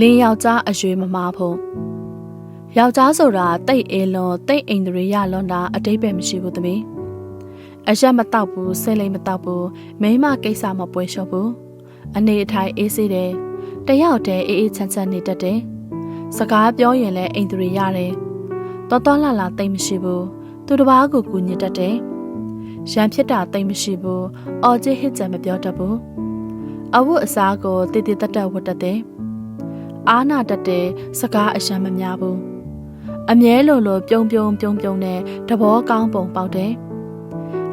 လင်းယောက်ျားအရွယ်မမာဖို့ယောက်ျားဆိုတာတိတ်အေလွန်တိတ်အိမ်တွေရလွန်တာအတိတ်ပဲမရှိဘူးသမီးအရက်မတောက်ဘူးဆဲလိမ်မတောက်ဘူးမိမကိစ္စမပွဲလျှော့ဘူးအနေအထိုင်အေးစေးတယ်တယောက်တည်းအေးအေးချမ်းချမ်းနေတတ်တယ်စကားပြောရင်လည်းအိမ်တွေရတယ်တော်တော်လှလှတိတ်မရှိဘူးသူတစ်ပါးကိုကူညီတတ်တယ်ရံဖြစ်တာတိတ်မရှိဘူးအော်ချစ်ဟစ်ကြံမပြောတတ်ဘူးအဝတ်အစားကိုတည်တည်တတ်တတ်ဝတ်တတ်တယ် အာနာတတ်တဲ့စကားအရှမ်းမများဘူးအမြဲလိုလိုပြုံးပြုံးပြုံးပြုံးနဲ့တဘောကောင်းပုံပေါက်တယ်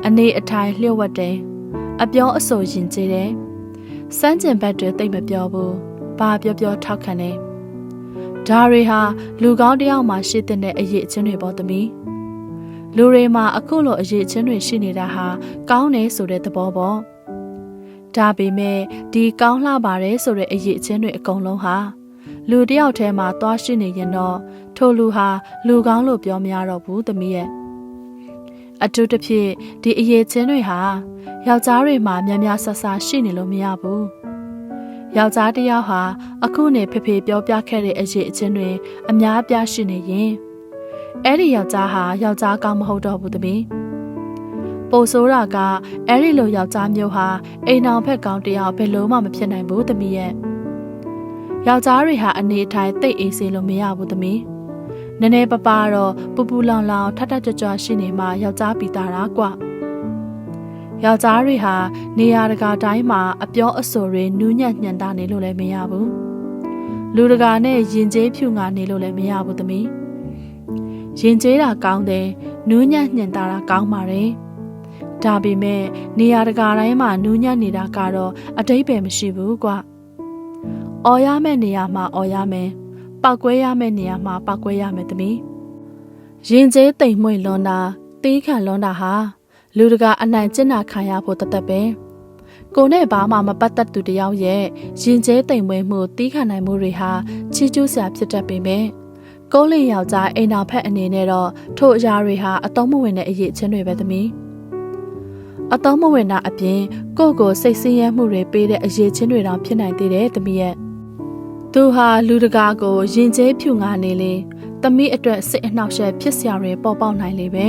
အနေအထိုင်လျှို့ဝှက်တယ်အပြောအဆိုရင်ကျေးတယ်စမ်းကျင်ဘက်တွေတိတ်မပြောဘူးဘာပြောပြောထောက်ခံတယ်ဒါတွေဟာလူကောင်းတယောက်မှရှိတဲ့အရေးအချင်းတွေပေါ့သမီးလူတွေမှာအခုလိုအရေးအချင်းတွေရှိနေတာဟာကောင်းတယ်ဆိုတဲ့သဘောပေါ့ဒါပေမဲ့ဒီကောင်းလှပါတယ်ဆိုတဲ့အရေးအချင်းတွေအကုန်လုံးဟာ လူတယောက်ထဲမှာသွားရှိနေရင်တော့ထိုလူဟာလူကောင်းလို့ပြောမရတော့ဘူးသမီးရဲ့အထူးသဖြင့်ဒီအရေးချင်းတွေဟာယောက်ျားတွေမှာများများဆဆရှိနေလို့မရဘူးယောက်ျားတစ်ယောက်ဟာအခုနေဖေဖေပြောပြခဲ့တဲ့အရေးအချင်းတွေအများအပြားရှိနေရင်အဲ့ဒီယောက်ျားဟာယောက်ျားကောင်းမဟုတ်တော့ဘူးသမီးပိုဆိုးတာကအဲ့ဒီလိုယောက်ျားမျိုးဟာအိမ်အောင်ဖက်ကောင်းတယောက်ဘယ်လို့မှမဖြစ်နိုင်ဘူးသမီးရဲ့ ယောက်ျားတွေဟာအနေထိုင်တိတ်အေးစေလို့မရဘူးသမီးနည်းနည်းပပတော့ပူပူလောင်လောင်ထထကြွကြွရှိနေမှယောက်ျားပြီးသားတာကွယောက်ျားတွေဟာနေရာတကာတိုင်းမှာအပြောအဆိုတွေနူးညံ့ညံ့တာနေလို့လည်းမရဘူးလူတကာနဲ့ယဉ်ကျေးဖြူငါနေလို့လည်းမရဘူးသမီးယဉ်ကျေးတာကောင်းတယ်နူးညံ့ညံ့တာကောင်းပါတယ်ဒါပေမဲ့နေရာတကာတိုင်းမှာနူးညံ့နေတာကတော့အတိတ်ပဲမရှိဘူးကွ။ အော်ရမယ့်နေရာမှာအော်ရမယ်။ပောက်ကွဲရမယ့်နေရာမှာပောက်ကွဲရမယ်သမီး။ရင်ကျေးတိမ်မွေ့လွန်တာတီးခံလွန်တာဟာလူတကာအနိုင်ကျင့်တာခံရဖို့တသက်ပဲ။ကိုနဲ့ဘာမှမပတ်သက်သူတယောက်ရဲ့ရင်ကျေးတိမ်မွေ့မှုတီးခံနိုင်မှုတွေဟာချီးကျူးစရာဖြစ်တတ်ပေမဲ့ကိုလင်ယောက်ျားအိမ်တော်ဖက်အနေနဲ့တော့ထို့အရာတွေဟာအတုံးမဝင်တဲ့အရေးချင်းတွေပဲသမီး။အတောမဝင်တာအပြင်ကိုယ့်ကိုစိတ်ဆင်းရဲမှုတွေပေးတဲ့အရေးချင်းတွေတောင်ဖြစ်နိုင်သေးတယ်သမီးရဲ့ သူဟာလူတကာကိုယဉ်ကျေးဖြူငါနေလေသမီးအတွက်စိတ်အနှောက်အယှက်ဖြစ်စရာတွေပေါ်ပေါက်နိုင်လေပဲ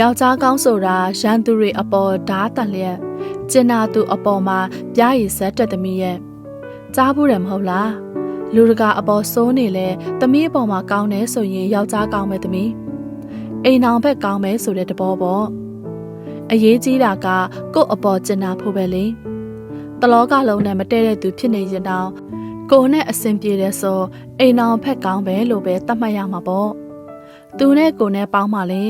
ယောက်ျားကောင်းဆိုတာရန်သူတွေအပေါ်ဓာတ်တန်လျက်ကျင်နာသူအပေါ်မှာပြားရည်ဆက်တက်သမီးရဲ့ကြားဘူးတယ်မဟုတ်လားလူတကာအပေါ်စိုးနေလဲသမီးအပေါ်မှာကောင်းတယ်ဆိုရင်ယောက်ျားကောင်းမယ်သမီးအိမ်အောင်ဘက်ကောင်းမယ်ဆိုတဲ့တဘောပေါ့အရေးကြီးတာကကို့အပေါ်ကျင်နာဖို့ပဲလေတလောကလုံးနဲ့မတည့်တဲ့သူဖြစ်နေရင်တောင် ကိုနဲ့အဆင်ပြေတယ်ဆိုအိမ်အောင်ဖက်ကောင်းပဲလို့ပဲသတ်မှတ်ရမှာပေါ့သူနဲ့ကိုနဲ့ပေါင်းမှလေ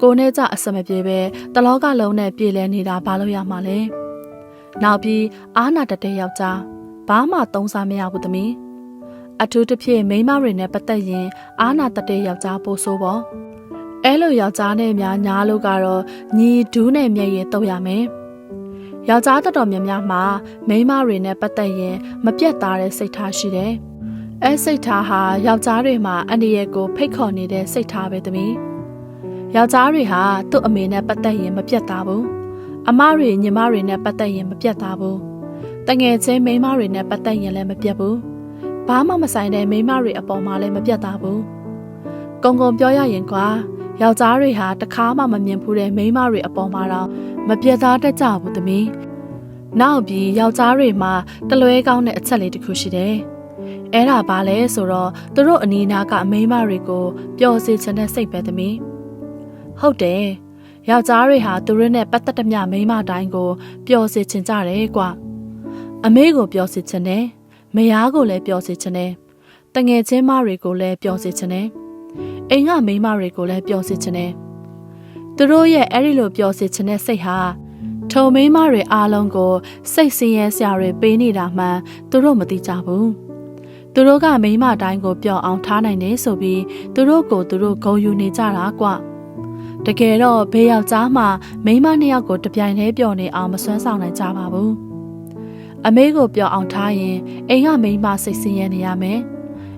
ကိုနဲ့ကြအဆင်မပြေပဲတလောကလုံးနဲ့ပြေလဲနေတာဘာလို့ရမှာလဲနောက်ပြီးအာနာတတဲ့ယောက်ျားဘာမှသုံးစားမရဘူးသမီးအထူးသဖြင့်မိန်းမတွေနဲ့ပတ်သက်ရင်အာနာတတဲ့ယောက်ျားပို့ဆိုးပေါ့အဲလိုယောက်ျားနဲ့များညားလို့ကတော့ညီဒူးနဲ့မျက်ရည်တုပ်ရမယ်။ ယောက်ျားတော်တော်များများမှာမိန်းမတွေနဲ့ပတ်သက်ရင်မပြတ်သားတဲ့စိတ်ထားရှိတယ်။အဲစိတ်ထားဟာယောက်ျားတွေမှာအန္တရာယ်ကိုဖိတ်ခေါ်နေတဲ့စိတ်ထားပဲသမီး။ယောက်ျားတွေဟာသူ့အမေနဲ့ပတ်သက်ရင်မပြတ်သားဘူး။အမတွေညီမတွေနဲ့ပတ်သက်ရင်မပြတ်သားဘူး။တငယ်ချင်းမိန်းမတွေနဲ့ပတ်သက်ရင်လည်းမပြတ်ဘူး။ဘာမှမဆိုင်တဲ့မိန်းမတွေအပေါ်မှာလည်းမပြတ်သားဘူး။ကုံကုံပြောရရင်ကွာ ယောက်ျားတွေဟာတခါမှမမြင်ဘူးတဲ့မိန်းမတွေအပေါ်မှာတော့မပြတ်သားတတ်ကြဘူးသမီးနောက်ပြီးယောက်ျားတွေမှာတလွဲကောင်းတဲ့အချက်လေးတစ်ခုရှိတယ်အဲ့ဒါဘာလဲဆိုတော့သူတို့အနီးနားကအမိန်းမတွေကိုပျော်စေချင်တဲ့စိတ်ပဲသမီးဟုတ်တယ်ယောက်ျားတွေဟာသူတို့နဲ့ပတ်သက်တဲ့မြမိန်းမတိုင်းကိုပျော်စေချင်ကြတယ်ကွာအမေကိုပျော်စေချင်တယ်မယားကိုလည်းပျော်စေချင်တယ်တငယ်ချင်းမတွေကိုလည်းပျော်စေချင်တယ် အိမ်ကမိန်းမတွေကိုလည်းပျော်စေချင်တယ်။သူတို့ရဲ့အဲ့ဒီလိုပျော်စေချင်တဲ့စိတ်ဟာထုံမိန်းမတွေအားလုံးကိုစိတ်ဆင်းရဲစရာတွေပေးနေတာမှန်သူတို့မသိကြဘူး။သူတို့ကမိန်းမတိုင်းကိုပျော်အောင်ထားနိုင်တယ်ဆိုပြီးသူတို့ကိုသူတို့ဂုဏ်ယူနေကြတာကွ။တကယ်တော့ဘေးယောက်ျားမှမိန်းမနှစ်ယောက်ကိုတပြိုင်တည်းပျော်နေအောင်မစွမ်းဆောင်နိုင်ကြပါဘူး။အမေကိုပျော်အောင်ထားရင်အိမ်ကမိန်းမစိတ်ဆင်းရဲနေရမယ်။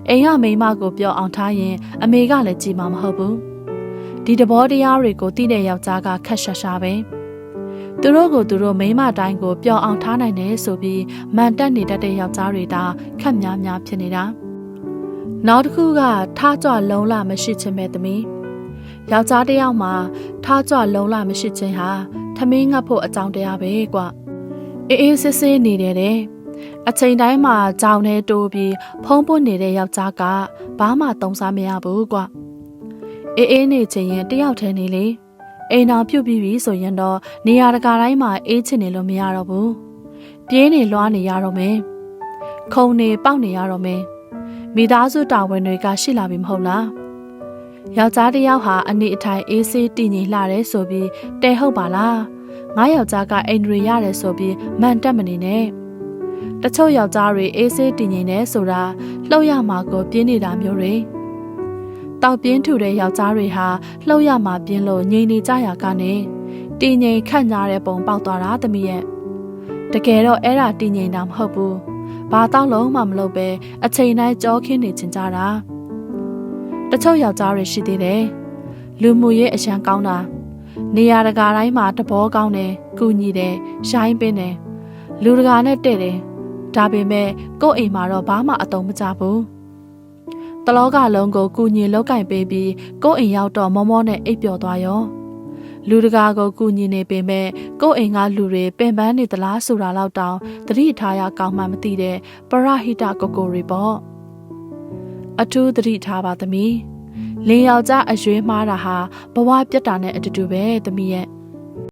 အိမ်ကမိန်းမကိုပြောအောင်ထားရင် အမေကလည်းကြည်မှာမဟုတ်ဘူးဒီတဘောတရားတွေကိုသိတဲ့ယောက်ျားကခက်ရှာရှာပဲသူတို့ကိုသူတို့မိန်းမတိုင်းကိုပျော်အောင်ထားနိုင်တယ်ဆိုပြီးမန်တက်နေတတ်တဲ့ယောက်ျားတွေဒါခက်များများဖြစ်နေတာနောက်တစ်ခုကထားကြွလုံးလာမရှိခြင်းပဲသမီးယောက်ျားတစ်ယောက်မှာထားကြွလုံးလာမရှိခြင်းဟာထမင်းငတ်ဖို့အကြောင်းတရားပဲကွအေးအေးဆေးဆေးနေတယ်တဲ့ အချိန်တိုင်းမှာကြောင်နေတိုးပြီးဖုံးပွနေတဲ့ယောက်ျားကဘာမှတုံးစားမရဘူးကွအေးအေးနေချင်ရင်တယောက်တည်းနေလေအိမ်တော်ပြုတ်ပြီးပြီဆိုရင်တော့နေရာတကာတိုင်းမှာအေးချင်နေလို့မရတော့ဘူးပြင်းနေလွှားနေရတော့မယ်ခုံနေပေါက်နေရတော့မယ်မိသားစုတာဝန်တွေကရှိလာပြီမဟုတ်လားယောက်ျားတစ်ယောက်ဟာအနေအထိုင်အေးဆေးတည်ငြိမ်လှတယ်ဆိုပြီးတဲဟုတ်ပါလားငါယောက်ျားကအိမ်တွေရတယ်ဆိုပြီးမန်တက်မနေနဲ့ တချို့ယောက်ျားတွေအေးဆေးတည်ငြိမ်နေဆိုတာလှုပ်ရမှာကိုပြင်းနေတာမျိုးတွေတောက်ပြင်းထူတဲ့ယောက်ျားတွေဟာလှုပ်ရမှာပြင်းလို့ငြိမ်နေကြရကနေတည်ငြိမ်ခန့်ညားတဲ့ပုံပေါက်သွားတာသမီးရဲ့တကယ်တော့အဲ့ဒါတည်ငြိမ်တာမဟုတ်ဘူးဘာတော့လုံးမှမလုပ်ပဲအချိန်တိုင်းကြောခင်းနေချင်ကြတာတချို့ယောက်ျားတွေရှိသေးတယ်လူမှုရေးအရန်ကောင်းတာနေရာတကာတိုင်းမှာတဘောကောင်းတယ်ကုညီတယ်ရိုင်းပင်းတယ်လူတကာနဲ့တဲ့တယ် ဒါပေမဲ့ကိုယ့်အိမ်မှာတော့ဘာမှအတုံးမကြဘူးတလောကလုံးကိုကုညီလောက်ကင်ပေးပြီးကိုယ့်အိမ်ရောက်တော့မောမောနဲ့အိပ်ပျော်သွားရောလူတကာကိုကုညီနေပေမဲ့ကိုယ့်အိမ်ကလူတွေပင်ပန်းနေသလားဆိုတာတော့တောင်သတိထားရကောင်းမှမသိတဲ့ပရဟိတကိုကိုတွေပေါ့အထူးသတိထားပါသမီးလင်းယောက်ျားအရွေးမှားတာဟာဘဝပြတ်တာနဲ့အတူတူပဲသမီးရဲ့